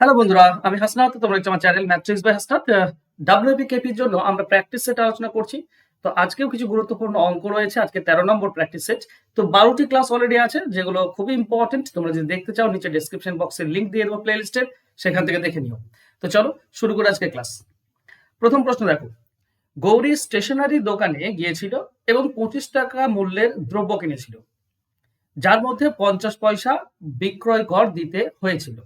Hello বন্ধুরা, আমি হাসনাত, তোমরা আমার channel matrix by Hasnat. WP কেপির জন্য আমরা প্র্যাকটিস সেট আলোচনা করছি। তো আজকেও কিছু গুরুত্বপূর্ণ অঙ্ক রয়েছে, আজকে তেরো নম্বর প্র্যাকটিস সেট তো বারোটি ক্লাস অলরেডি আছে, যেগুলো খুবই ইম্পর্টেন্ট তোমরা যদি দেখতে চাও, নিচে ডিসক্রিপশন বক্সের লিঙ্ক দিয়ে দেবো প্লে লিস্টের সেখান থেকে দেখে নিও। তো চলো, শুরু করে আজকে ক্লাস প্রথম প্রশ্ন দেখো। গৌরী স্টেশনারি দোকানে গিয়েছিল এবং পঁচিশ টাকা মূল্যের দ্রব্য কিনেছিল, যার মধ্যে পঞ্চাশ পয়সা বিক্রয় কর দিতে হয়েছিল।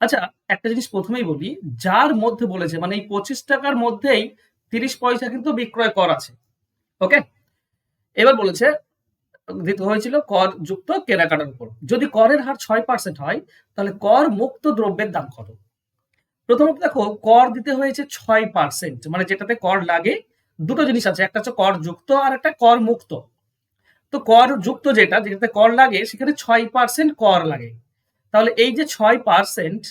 আচ্ছা একটা জিনিস প্রথমেই বলি, যার মধ্যে বলেছে মানে এই পঁচিশ টাকার মধ্যেই তিরিশ পয়সা কিন্তু বিক্রয় কর আছে ওকে এবার বলেছে, দিতে হয়েছিল কর যুক্ত কেনাকাটার উপর। যদি করের হার ছয় পার্সেন্ট হয়, তাহলে কর মুক্ত দ্রব্যের দাম কত? প্রথমত দেখো, কর দিতে হয়েছে ছয় পার্সেন্ট মানে যেটাতে কর লাগে, দুটো জিনিস আছে, একটা হচ্ছে কর যুক্ত আর একটা কর মুক্ত। তো কর যুক্ত যেটা, যেটাতে কর লাগে, সেখানে ছয় পার্সেন্ট কর লাগে। তাহলে এই যে ছয় পার্সেন্ট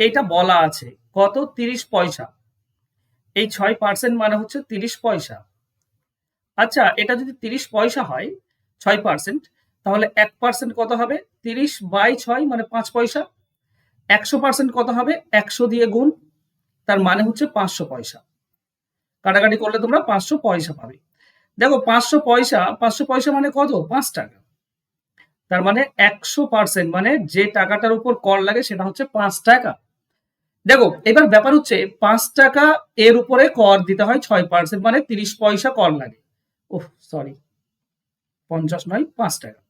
এটা বলা আছে। কত? তিরিশ পয়সা। এই ছয় পার্সেন্ট মানে হচ্ছে তিরিশ পয়সা। আচ্ছা এটা যদি তিরিশ পয়সা হয়, ছয় পার্সেন্ট তাহলে এক পার্সেন্ট কত হবে? তিরিশ বাই ছয় মানে পাঁচ পয়সা। একশো পার্সেন্ট কত হবে? একশো দিয়ে গুণ। তার মানে হচ্ছে পাঁচশো পয়সা। কাটাকাটি করলে তোমরা পাঁচশো পয়সা পাবে। দেখো, পাঁচশো পয়সা পাঁচশো পয়সা মানে কত? পাঁচ টাকা। তার মানে একশো পার্সেন্ট মানে যে টাকাটার উপর কর লাগে সেটা হচ্ছে পাঁচ টাকা। দেখো, এবার ব্যাপার হচ্ছে পাঁচ টাকা এর উপরে কর দিতে হয় ছয় পার্সেন্ট মানে তিরিশ পয়সা কর লাগে। ওহ সরি পঞ্চাশ নয়, পাঁচ টাকা।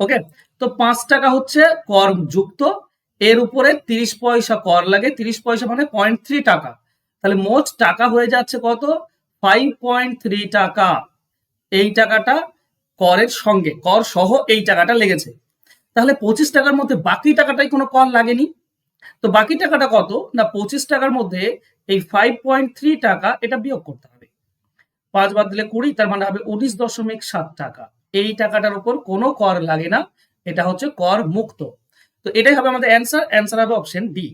ওকে তো পাঁচ টাকা হচ্ছে কর যুক্ত, এর উপরে তিরিশ পয়সা কর লাগে। তিরিশ পয়সা মানে পয়েন্ট থ্রি টাকা। তাহলে মোট টাকা হয়ে যাচ্ছে কত? ফাইভ পয়েন্ট থ্রি টাকা। এই টাকাটা করের সঙ্গে, কর সহ এই টাকাটা লেগেছে। তাহলে পঁচিশ টাকার মধ্যে বাকি টাকাটাই কোনো কর লাগেনি? তো বাকি টাকাটা কত? না, পঁচিশ টাকার মধ্যে এই ফাইভ পয়েন্ট থ্রি টাকা এটা বিয়োগ করতে হবে। পাঁচ বাদ দিলে কুড়ি, তার মানে হবে উনিশ দশমিক সাত টাকা। এই টাকাটার উপর কোনো কর লাগে না, এটা হচ্ছে কর মুক্ত। তো এটাই হবে আমাদের অ্যান্সার অ্যান্সার হবে অপশন ডি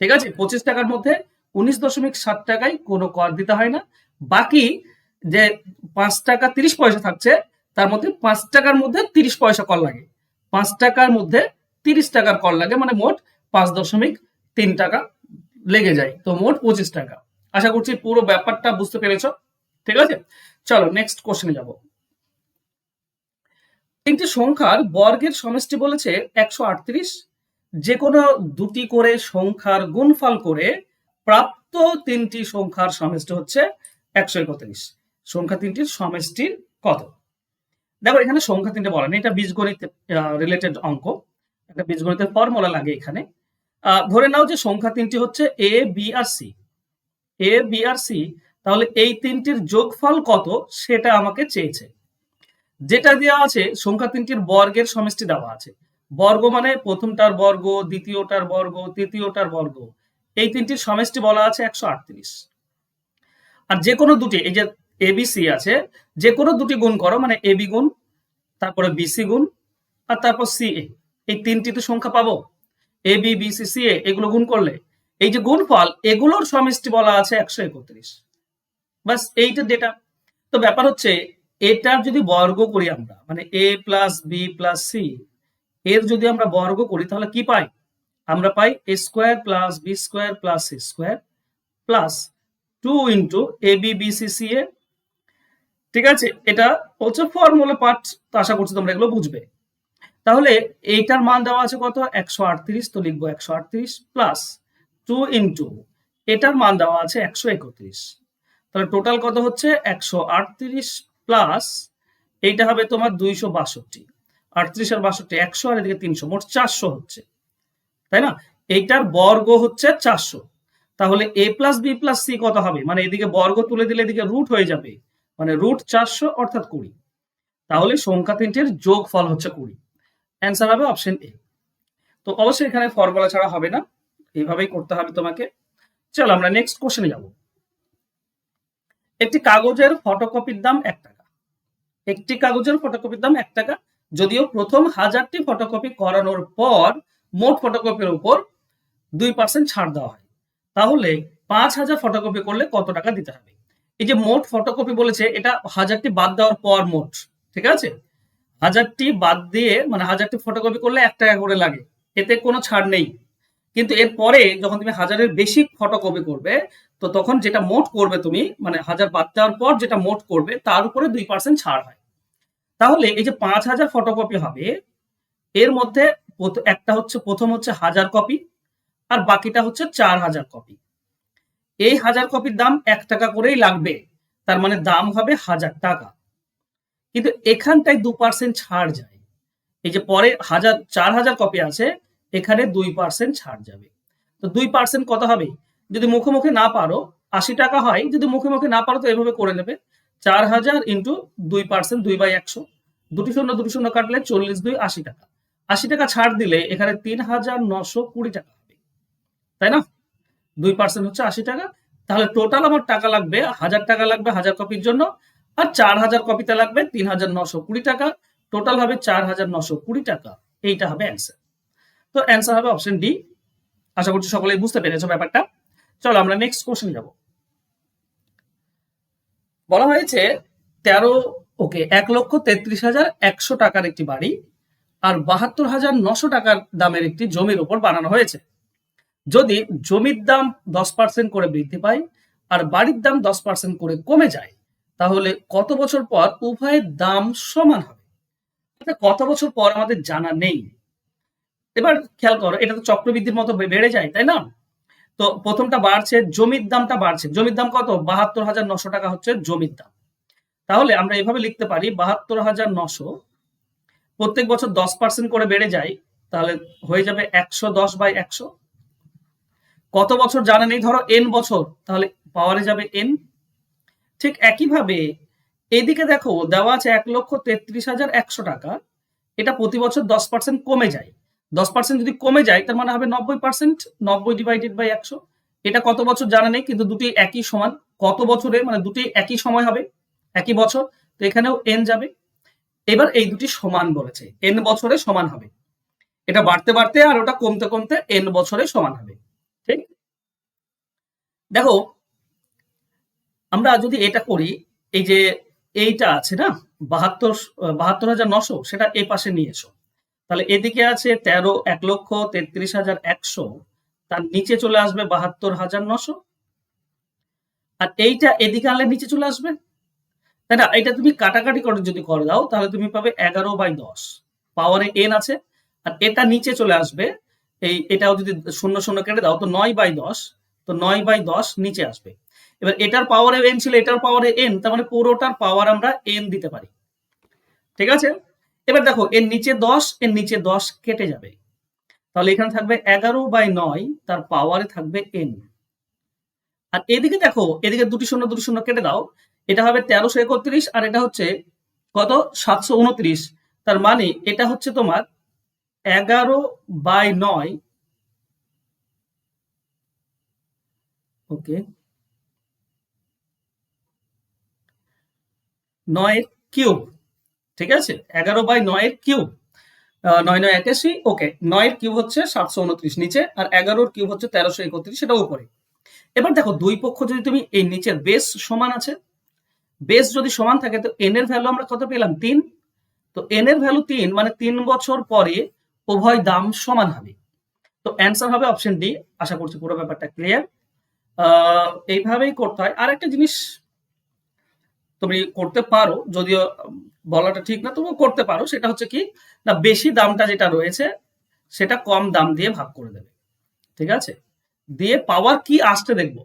ঠিক আছে? পঁচিশ টাকার মধ্যে উনিশ দশমিক সাত টাকায় কোনো কর দিতে হয় না। বাকি যে পাঁচ টাকা তিরিশ পয়সা থাকছে তার মধ্যে পাঁচ টাকার মধ্যে তিরিশ পয়সা কর লাগে। পাঁচ টাকার মধ্যে তিরিশ টাকার কর লাগে মানে মোট পাঁচ দশমিক তিন টাকা লেগে যায়। তো মোট পঁচিশ টাকা। আশা করছি পুরো ব্যাপারটা বুঝতে পেরেছ? ঠিক আছে? চলো নেক্সট কোশ্চেনে যাব। তিনটি সংখ্যার বর্গের সমষ্টি বলেছে একশো আটত্রিশ। যে কোনো দুটি করে সংখ্যার গুণফল করে প্রাপ্ত তিনটি সংখ্যার সমষ্টি হচ্ছে একশো একত্রিশ। সংখ্যা তিনটির সমষ্টির কত? দেখো, এখানে সংখ্যা তিনটে বলা নেই, এটা বীজগণিত রিলেটেড অঙ্ক। একটা বীজগণিতের ফর্মুলা লাগে এখানে। ধরে নাও যে সংখ্যা তিনটি হচ্ছে এ বি আর সি এ বি আর সি তাহলে এই তিনটির যোগফল কত সেটা আমাকে চেয়েছে। যেটা দেওয়া আছে, সংখ্যা তিনটির বর্গের সমষ্টি দেওয়া আছে। বর্গ মানে প্রথমটার বর্গ, দ্বিতীয়টার বর্গ, তৃতীয়টার বর্গ। এই তিনটির সমষ্টি বলা আছে একশো আটত্রিশ। আর যে কোনো দুটি, এই যে এবিসি আছে। যে কোনো দুটি গুণ করো মানে এবি গুণ, তারপরে বিসি গুণ, আর তারপর সি এ। এই তিনটি তো সংখ্যা পাবো। A B B C C A, এগুলো গুণ করলে। এই যে গুণফল, এগুলোর সমষ্টি বলা আছে একশো একত্রিশ। বাস এইটা ডেটা তো ব্যাপার হচ্ছে, এটার যদি বর্গ করি আমরা মানে A plus B plus C, এর যদি আমরা বর্গ করি, তাহলে কি পাই? আমরা পাই A square plus B square plus C square plus two into A B B C C A ঠিক আছে? এটা হচ্ছে ফর্মুলা পার্ট আশা করছি তোমরা এগুলো বুঝবে। তাহলে এইটার মান দেওয়া আছে কত? একশো আটত্রিশ, তো লিখব একশো আটত্রিশ প্লাস টু ইন্টু এটার মান দেওয়া আছে একশো একত্রিশ। তাহলে টোটাল কত হচ্ছে? একশো আটত্রিশ প্লাস এইটা হবে তোমার দুইশো বাষট্টি। আটত্রিশ আর বাষট্টি, একশো আর এদিকে তিনশো, মোট চারশো হচ্ছে। তাই না? এইটার বর্গ হচ্ছে চারশো। তাহলে A plus B plus C কত হবে? মানে এদিকে বর্গ তুলে দিলে এদিকে রুট হয়ে যাবে। মানে রুট চারশো অর্থাৎ কুড়ি। তাহলে সংখ্যা তিনটির যোগ ফল হচ্ছে কুড়ি। অ্যান্সার হবে অপশন এ তো অবশ্যই এখানে ফর্মুলা ছাড়া হবে না। এইভাবেই করতে হবে তোমাকে। চলো আমরা নেক্সট কোশ্চেনে যাব। একটি কাগজের ফটোকপির দাম এক টাকা। একটি কাগজের ফটোকপির দাম এক টাকা। যদিও প্রথম হাজারটি ফটোকপি করানোর পর মোট ফটোকপির উপর দুই পার্সেন্ট ছাড় দেওয়া হয়। তাহলে পাঁচ হাজার ফটোকপি করলে কত টাকা দিতে হবে? এই যে মোট ফটোকপি বলেছে, এটা হাজারটি বাদ দেওয়ার পর মোট, ঠিক আছে? হাজারটি বাদ দিয়ে মানে হাজারটি ফটোকপি করলে এক টাকা করে লাগে, এতে কোনো ছাড় নেই। কিন্তু এরপরে যখন তুমি হাজারের বেশি ফটোকপি করবে, তো তখন যেটা মোট করবে তুমি মানে হাজার বাদ দেওয়ার পর যেটা মোট করবে, তার উপরে দুই পার্সেন্ট ছাড় হয়। তাহলে এই যে পাঁচ হাজার ফটোকপি হবে, এর মধ্যে একটা হচ্ছে, প্রথম হচ্ছে হাজার কপি আর বাকিটা হচ্ছে চার হাজার কপি এই হাজার কপির দাম এক টাকা করেই লাগবে। তার মানে দাম হবে হাজার টাকা। কিন্তু এখানটায় দু পার্সেন্ট ছাড় যায়। এই যে পরে হাজার, চার হাজার কপি আছে, এখানে দুই পার্সেন্ট ছাড় যাবে। তো দুই পার্সেন্ট কত হবে? যদি মুখে মুখে না পারো, আশি টাকা হয়, যদি মুখে মুখে না পারো তো এভাবে করে নেবে। চার হাজার ইন্টু দুই পার্সেন্ট দুই বাই একশো। দুটি শূন্য দুটি শূন্য কাটলে চল্লিশ দুই আশি টাকা। আশি টাকা ছাড় দিলে এখানে তিন হাজার নশো কুড়ি টাকা হবে। তাই না? দুই পার্সেন্ট হচ্ছে আশি টাকা। তাহলে টোটাল আমার টাকা লাগবে, হাজার টাকা লাগবে হাজার কপির জন্য, আর চার হাজার কপিতে লাগবে তিন হাজার নশো কুড়ি টাকা। টোটাল হবে চার হাজার নশো কুড়ি টাকা। এইটা হবে অ্যান্সার তো অ্যান্সার হবে অপশন ডি আশা করছি সকলেই বুঝতে পেরেছ ব্যাপারটা। চলো আমরা নেক্সট কোশ্চেন যাব। বলা হয়েছে, তেরো, ওকে, এক লক্ষ তেত্রিশ হাজার একশো টাকার একটি বাড়ি, আর বাহাত্তর হাজার নশো টাকার দামের একটি জমির উপর বানানো হয়েছে। যদি জমির দাম দশ পার্সেন্ট করে বৃদ্ধি পায় আর বাড়ির দাম দশ পার্সেন্ট করে কমে যায়, তাহলে কত বছর পর উভয়ের দাম সমান হবে? কত বছর পর আমাদের জানা নেই। এবার খেয়াল করো, এটা তো চক্রবৃদ্ধির মতো বেড়ে যায়, তাই না? তো প্রথমটা বাড়ছে, জমির দামটা বাড়ছে। জমির দাম কত? বাহাত্তর হাজার নশো টাকা হচ্ছে জমির দাম। তাহলে আমরা এভাবে লিখতে পারি, বাহাত্তর হাজার নশো প্রত্যেক বছর দশ পার্সেন্ট করে বেড়ে যায়, তাহলে হয়ে যাবে একশো দশ বাই একশো। কত বছর জানা নেই? ধরো এন বছর, তাহলে পাওয়ারে যাবে এন ঠিক একইভাবে এদিকে দেখো, দেওয়া আছে এক লক্ষ তেত্রিশ হাজার একশো টাকা। এটা প্রতি বছর দশ পার্সেন্ট কমে যায়। দশ পার্সেন্ট যদি কমে যায়, তার মানে হবে নব্বই পার্সেন্ট নব্বই ডিভাইডেড বাই একশো। এটা কত বছর জানা নেই, কিন্তু দুটি একই সমান। কত বছরে মানে দুটি একই সময় হবে, একই বছর। তো এখানেও এন যাবে। এবার এই দুটি সমান বলেছে। এন বছরে সমান হবে। এটা বাড়তে বাড়তে আর ওটা কমতে কমতে এন বছরে সমান হবে। দেখো, আমরা যদি এটা করি, এই যে এইটা আছে না, বাহাত্তর বাহাত্তর হাজার নশো, সেটা এই পাশে নিয়ে এসো। তাহলে এদিকে আছে তেরো, এক লক্ষ তেত্রিশ হাজার একশো, তার নিচে চলে আসবে বাহাত্তর হাজার নশো। আর এইটা এদিকে আনলে নিচে চলে আসবে? তাই না? এটা তুমি কাটাকাটি করে যদি করে দাও, তাহলে তুমি পাবে এগারো বাই দশ। পাওয়ারে এন আছে, আর এটা নিচে চলে আসবে, এই এটাও যদি শূন্য শূন্য কেটে দাও, তো নয় বাই দশ। তো নয় বাই দশ নিচে আসবে। এবার এটার পাওয়ারে এন ছিল, এটার পাওয়ারে এন তার মানে পুরোটার পাওয়ার আমরা এন দিতে পারি। ঠিক আছে? এবার দেখো, এর নিচে দশ, এর নিচে দশ কেটে যাবে। তাহলে এখানে থাকবে এগারো বাই নয়, তার পাওয়ারে থাকবে এন আর এদিকে দেখো, এদিকে দুটি শূন্য দুটি শূন্য কেটে দাও। এটা হবে তেরোশো একত্রিশ, আর এটা হচ্ছে কত? সাতশো উনত্রিশ। তার মানে এটা হচ্ছে তোমার এগারো বাই নয় ওকে। নয়ের কিউব, ঠিক আছে? এগারো বাই নয়ের কিউব। নয় নয় একাশি, ওকে। নয়ের কিউব হচ্ছে সাতশো উনত্রিশ নিচে, আর এগারোর কিউব হচ্ছে তেরোশো একত্রিশ, সেটা উপরে। এবার দেখো, দুই পক্ষ যদি তুমি এই নিচের বেস সমান আছে বেস যদি সমান থাকে, তো এন এর ভ্যালু আমরা কত পেলাম? তিন। তো এন এর ভ্যালু তিন মানে তিন বছর পরে উভয় দাম সমান হবে। তো অ্যান্সার হবে অপশন ডি আশা করছি পুরো ব্যাপারটা ক্লিয়ার এইভাবেই করতে হয়। আর একটা জিনিস তুমি করতে পারো, যদিও বলাটা ঠিক না, তবুও করতে পারো, সেটা হচ্ছে কি, না, বেশি দামটা যেটা রয়েছে, সেটা কম দাম দিয়ে ভাগ করে দেবে। ঠিক আছে? দিয়ে পাওয়ার কি আসতে দেখব।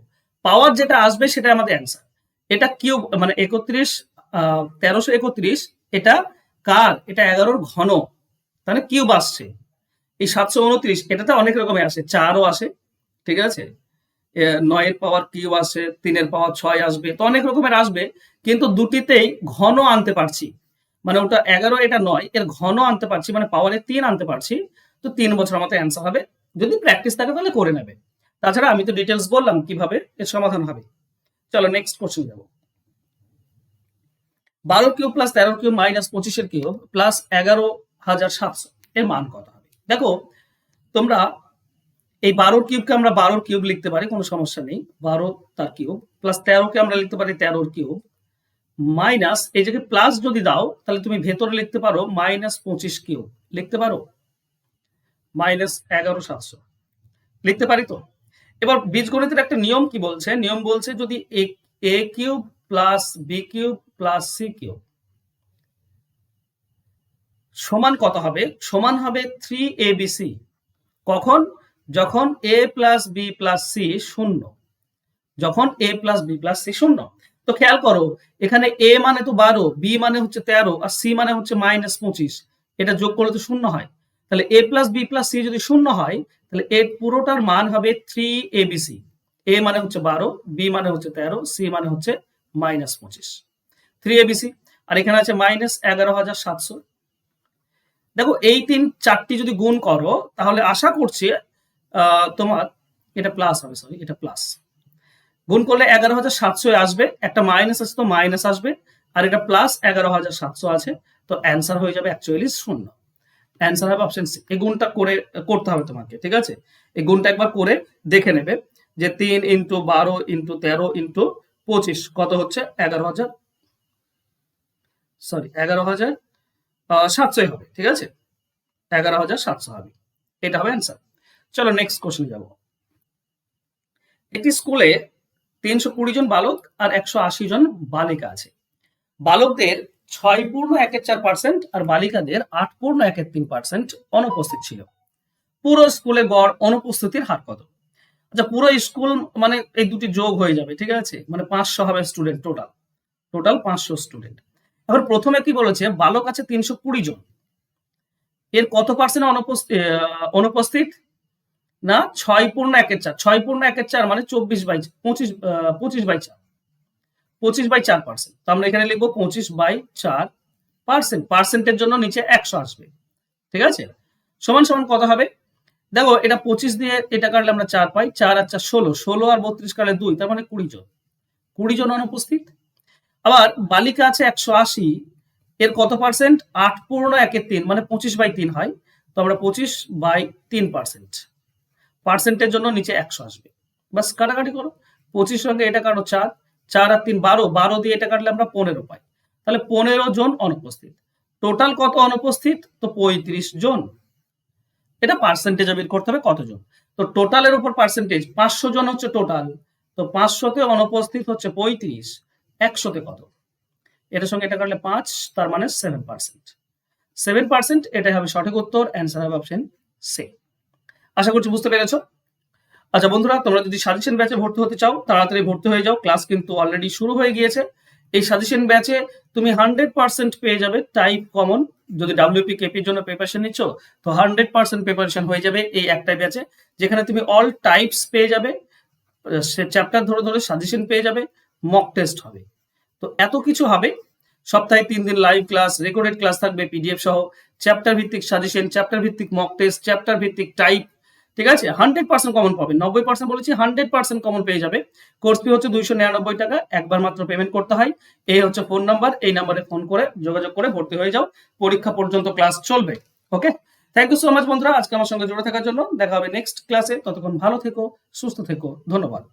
পাওয়ার যেটা আসবে সেটা আমাদের অ্যান্সার এটা কিউব মানে একত্রিশ তেরোশো একত্রিশ, এটা কার? এটা এগারোর ঘন। তাহলে কিউব আসছে। এই সাতশো উনত্রিশ, এটাতে অনেক রকমের আসে, চারও আসে। ঠিক আছে? নয়ের পাওয়ার কিউব আসে, তিনের পাওয়ার ছয় আসবে, তো অনেক রকমের আসবে, কিন্তু দুটিতেই ঘন আনতে পারছি। মানে ওটা এগারো, এটা নয়, এর ঘন আনতে পারছি মানে পাওয়ারে তিন আনতে পারছি, তো তিন বছর আমাদের অ্যান্সার হবে। যদি প্র্যাকটিস থাকে তাহলে করে নেবে। তাছাড়া আমি তো ডিটেলস বললাম কীভাবে, এর সমাধান হবে। চলো নেক্সট কোশ্চেন যাব। বারো কিউব প্লাস তেরো কিউব মাইনাস পঁচিশের কিউব প্লাস এগারো হাজার সাতশো, এর মান কত হবে? দেখো, তোমরা এই বারোর কিউবকে আমরা বারোর কিউব লিখতে পারি, কোনো সমস্যা নেই। বারো তার কিউব প্লাস তেরোকে আমরা লিখতে পারি তেরোর কিউব মাইনাস এই জায়গায় প্লাস যদি দাও, তাহলে তুমি ভেতরে লিখতে পারো মাইনাস পঁচিশ কিউব। লিখতে পারো? মাইনাস এগারো সাতশো। লিখতে পারি তো? এবার বীজগণিতের একটা নিয়ম কি বলছে? নিয়ম বলছে যদি A cube plus B cube plus C cube সমান কত হবে? সমান হবে থ্রি এ বি সি কখন? যখন A plus B plus C শূন্য, যখন A plus B plus C শূন্য, তো খেয়াল করো, এখানে এ মানে তো বারো বি মানে হচ্ছে তেরো, আর সি মানে হচ্ছে মাইনাস পঁচিশ, এটা যোগ করলে তো শূন্য হয়। তাহলে A plus B plus C যদি শূন্য হয়, তাহলে এর পুরোটার মান হবে three A B C A মানে হচ্ছে বারো বি মানে হচ্ছে তেরো সি মানে হচ্ছে মাইনাস পঁচিশ। থ্রি এ বি সি আর এখানে আছে মাইনাস এগারো হাজার সাতশো। দেখো, এই তিন চারটি যদি গুণ করো, তাহলে আশা করছি তোমার, এটা প্লাস হবে সরি এটা প্লাস গুণ করলে এগারো হাজার সাতশো আসবে, একটা মাইনাস আছে তো মাইনাস আসবে, আর এটা প্লাস এগারো হাজার সাতশো আছে, তো অ্যান্সার হয়ে যাবে অ্যাকচুয়ালি শূন্য। অ্যান্সার হবে অপশন সি এই গুণটা করে, করতে হবে তোমাকে, ঠিক আছে? এই গুণটা একবার করে দেখে নেবে যে তিন ইন্টু বারো ইন্টু তেরো ইন্টু পঁচিশ, কত হচ্ছে? এগারো হাজার সরি এগারো হাজার সাতশোই হবে, ঠিক আছে? এগারো হাজার সাতশো হবে, এটা হবে অ্যান্সার চলো নেক্সট কোশ্চেন যাব। একটি স্কুলে তিনশো কুড়ি জন বালক আর একশো আশি জন বালিকা আছে। বালকদের ছয় পূর্ণ একের চার পার্সেন্ট আর বালিকাদের আট পূর্ণ একের তিন পার্সেন্ট অনুপস্থিত ছিল। পুরো স্কুলে গড় অনুপস্থিতির হার কত? আচ্ছা পুরো স্কুল মানে এই দুটি যোগ হয়ে যাবে, ঠিক আছে? মানে পাঁচশো হবে স্টুডেন্ট টোটাল টোটাল পাঁচশো স্টুডেন্ট এবার প্রথমে কি বলেছে? বালক আছে তিনশো কুড়ি জন। এর কত পার্সেন্ট অনুপস্থিত? না? ছয় পূর্ণ একের চার। ছয় পূর্ণ একের চার মানে চব্বিশ বাই পঁচিশ পঁচিশ বাই চার। পঁচিশ বাই চার পার্সেন্ট তো আমরা এখানে লিখব পঁচিশ বাই চার পার্সেন্ট পার্সেন্টের জন্য নিচে একশো আসবে। ঠিক আছে? সমান সমান কত হবে? দেখো, এটা পঁচিশ দিয়ে এটা কাটলে আমরা চার পাই। চার আর চার ষোলো। ষোলো আর বত্রিশ কাটলে দুই, তার মানে কুড়ি জন। কুড়ি জন অনুপস্থিত। আবার বালিকা আছে একশো আশি, এর কত পার্সেন্ট আট পূর্ণ একের তিন মানে পঁচিশ বাই তিন হয়। তো আমরা পঁচিশ বাই তিন পার্সেন্ট পার্সেন্টের জন্য নিচে একশো আসবে। বাস কাটাকাটি করো। পঁচিশ সঙ্গে এটা কাটো চার। চার আর তিন বারো। বারো দিয়ে এটা কাটলে আমরা পনেরো পাই। তাহলে পনেরো জন অনুপস্থিত। টোটাল কত অনুপস্থিত? তো পঁয়ত্রিশ জন। এটা পার্সেন্টেজ বের করতে হবে কতজন? তো টোটালের উপর পার্সেন্টেজ পাঁচশো জন হচ্ছে টোটাল। তো পাঁচশোতে অনুপস্থিত হচ্ছে পঁয়ত্রিশ। একশোতে কত? এটার সঙ্গে এটা কাটলে পাঁচ, তার মানে সেভেন পার্সেন্ট সেভেন পার্সেন্ট এটাই হবে সঠিক উত্তর। অ্যান্সার হবে অপশন সে আশা করছি বুঝতে পেরেছ? আচ্ছা বন্ধুরা, তোমরা যদি সাজেশন ব্যাচে ভর্তি হতে চাও, তাড়াতাড়ি ভর্তি হয়ে যাও। ক্লাস কিন্তু অলরেডি শুরু হয়ে গিয়েছে। এই সাজেশন ব্যাচে তুমি হান্ড্রেড পার্সেন্ট পেয়ে যাবে টাইপ কমন যদি ডাব্লিউপি কেপির জন্য প্রিপারেশন নিচ্ছ, তো হান্ড্রেড পার্সেন্ট প্রিপারেশন হয়ে যাবে এই একটাই ব্যাচে, যেখানে তুমি অল টাইপস পেয়ে যাবে। সে চ্যাপ্টার ধরে ধরে সাজেশন পেয়ে যাবে মক টেস্ট হবে। তো এত কিছু হবে। সপ্তাহে তিন দিন লাইভ ক্লাস রেকর্ডেড ক্লাস থাকবে পিডিএফ সহ। চ্যাপ্টার ভিত্তিক সাজেশন চ্যাপ্টার ভিত্তিক মক টেস্ট চ্যাপ্টার ভিত্তিক টাইপ ঠিক আছে? হান্ড্রেড পার্সেন্ট কমন পাবে। নব্বই পার্সেন্ট বলেছি হান্ড্রেড পার্সেন্ট কমন পেয়ে যাবে। কোর্স ফি হচ্ছে দুইশো নিরানব্বই টাকা, একবার মাত্র পেমেন্ট করতে হয়। এই হচ্ছে ফোন নাম্বার এই নাম্বারে ফোন করে যোগাযোগ করে ভর্তি হয়ে যাও। পরীক্ষা পর্যন্ত ক্লাস চলবে okay thank you so much বন্ধুরা, আজকে আমার সঙ্গে জুড়ে থাকার জন্য। দেখা হবে নেক্সট ক্লাসে ততক্ষণ ভালো থেকো, সুস্থ থেকো। ধন্যবাদ।